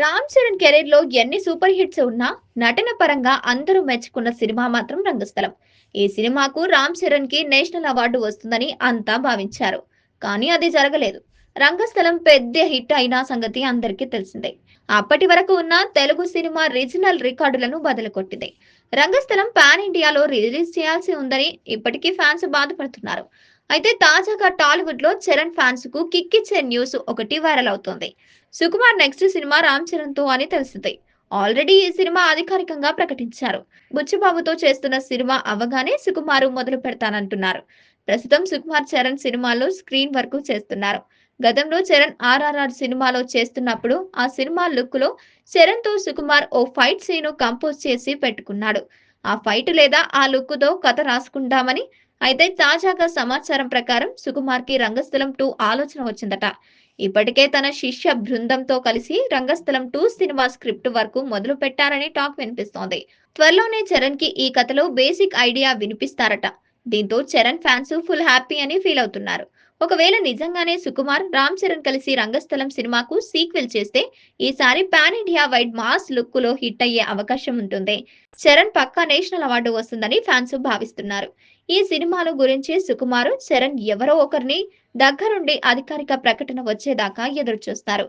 రామ్ చరణ్ కెరీర్లో ఎన్ని super hits ఉన్నా నటన పరంగా అందరూ మెచ్చుకున్న సినిమా మాత్రం రంగస్థలం. ఈ సినిమాకు రామ్ చరణ్కి నేషనల్ అవార్డు వస్తుందని అంతా భావించారు. కానీ అది జరగలేదు. రంగస్థలం పెద్ద హిట్ అయిన సంగతి అందరికీ తెలిసిందే. అప్పటి వరకు ఉన్న తెలుగు సినిమా రీజనల్ రికార్డులను బదులుకొట్టింది. రంగస్థలం పాన్ ఇండియాలో రిలీజ్ చేయాల్సి ఉందని ఇప్పటికీ ఫ్యాన్స్ బాధపడుతున్నారు. అయితే తాజాగా టాలీవుడ్లో చరణ్ ఫ్యాన్స్కు కిక్ ఇచ్చే న్యూస్ ఒకటి వైరల్ అవుతోంది. సుకుమార్ నెక్స్ట్ సినిమా రామ్ చరణ్తో అని తెలిసింది ఆల్రెడీ ఈ సినిమా అధికారికంగా ప్రకటించారు. బుచ్చిబాబుతో చేస్తున్న సినిమా అవగానే సుకుమారు మొదలు పెడతానంటున్నారు. ప్రస్తుతం సుకుమార్ చరణ్ సినిమాలో స్క్రీన్ వర్క్ చేస్తున్నారు. గతంలో చరణ్ ఆర్ఆర్ఆర్ సినిమాలో చేస్తున్నప్పుడు ఆ సినిమా లుక్లో చరణ్తో సుకుమార్ ఓ ఫైట్ సీన్ కంపోజ్ చేసి పెట్టుకున్నాడు. ఆ ఫైట్ లేదా ఆ లుక్తో కథ రాసుకుంటామని అయితే తాజాగా సమాచారం ప్రకారం సుకుమార్కి రంగస్థలం టూ ఆలోచన వచ్చిందట. ఇప్పటికే తన శిష్య బృందంతో కలిసి రంగస్థలం టూ సినిమా స్క్రిప్ట్ వరకు మొదలు పెట్టారని టాక్ వినిపిస్తోంది. త్వరలోనే చరణ్కి ఈ కథలో బేసిక్ ఐడియా వినిపిస్తారట. దీంతో చరణ్ ఫ్యాన్స్ ఫుల్ హ్యాపీ అని ఫీల్ అవుతున్నారు. ఒకవేళ నిజంగానే సుకుమార్ రామ్ చరణ్ కలిసి రంగస్థలం సినిమాకు సీక్వెల్ చేస్తే ఈసారి పాన్ ఇండియా వైడ్ మాస్ లుక్లో హిట్ అయ్యే అవకాశం ఉంటుంది. చరణ్ పక్కా నేషనల్ అవార్డు వస్తుందని ఫ్యాన్స్ భావిస్తున్నారు. ఈ సినిమాల గురించి సుకుమార్ చరణ్ ఎవరో ఒకరిని దగ్గరుండి అధికారిక ప్రకటన వచ్చేదాకా ఎదురుచూస్తారు.